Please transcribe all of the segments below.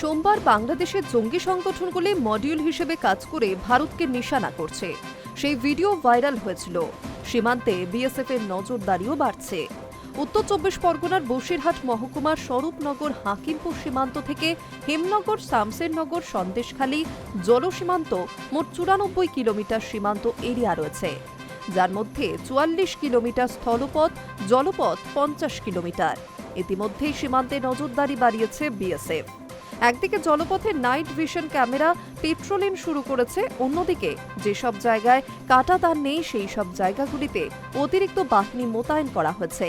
সোমবার বাংলাদেশের জঙ্গি সংগঠনগুলি মডিউল হিসেবে কাজ করে ভারতকে নিশানা করছে। সেই ভিডিও ভাইরাল হয়েছিল। সীমান্তে বিএসএফ এর নজরদারিও বাড়ছে। উত্তর চব্বিশ পরগনার বসিরহাট মহকুমার স্বরূপনগর হাকিমপুর সীমান্ত থেকে হেমনগর, শামসেরনগর, সন্দেশখালী জলসীমান্ত মোট চুরানব্বই কিলোমিটার সীমান্ত এরিয়া রয়েছে। যার মধ্যে চুয়াল্লিশ কিলোমিটার স্থলপথ, জলপথ পঞ্চাশ কিলোমিটার। ইতিমধ্যেই সীমান্তে নজরদারি বাড়িয়েছে বিএসএফ। একদিকে জলপথে নাইট ভিশন ক্যামেরা পেট্রোলিং শুরু করেছে, অন্যদিকে যেসব জায়গায় কাটাতার নেই, সেই সব জায়গাগুলিতে অতিরিক্ত বাহিনী মোতায়েন করা হয়েছে।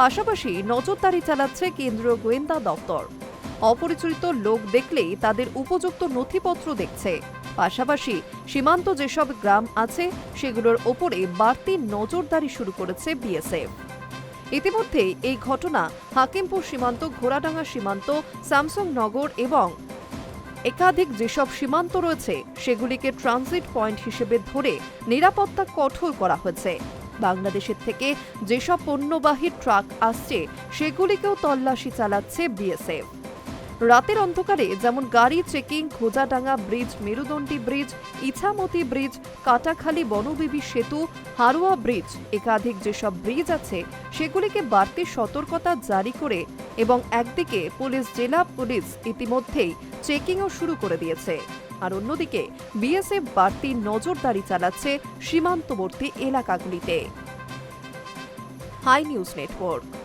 পাশাপাশি নজরদারি চালাচ্ছে কেন্দ্রীয় গোয়েন্দা দপ্তর। অপরিচিত লোক দেখলেই তাদের উপযুক্ত নথিপত্র দেখছে। পাশাপাশি সীমান্ত যেসব গ্রাম আছে, সেগুলোর ওপরে বাড়তি নজরদারি শুরু করেছে বিএসএফ। ইতিমধ্যেই এই ঘটনা হাকিমপুর সীমান্ত, ঘোড়াডাঙ্গা সীমান্ত, স্যামসং নগর এবং একাধিক যেসব সীমান্ত রয়েছে, সেগুলিকে ট্রানজিট পয়েন্ট হিসেবে ধরে নিরাপত্তা কঠোর করা হয়েছে। বাংলাদেশের থেকে যেসব পণ্যবাহী ট্রাক আসছে, সেগুলিকেও তল্লাশি চালাচ্ছে বিএসএফ। রাতের অন্ধকারে যেমন গাড়ি checking Khojadanga bridge, Merudandi bridge, Ichamati bridge, Katakhali Bonbibi সেতু, হারোয়া ব্রিজ, একাধিক যেসব ব্রিজ আছে, সেগুলিকে বাড়তি সতর্কতা জারি করে এবং একদিকে পুলিশ, জেলা পুলিশ ইতিমধ্যেই চেকিংও শুরু করে দিয়েছে। আর অন্যদিকে বিএসএফ বাড়তি নজরদারি চালাচ্ছে সীমান্তবর্তী এলাকাগুলিতে। High news network.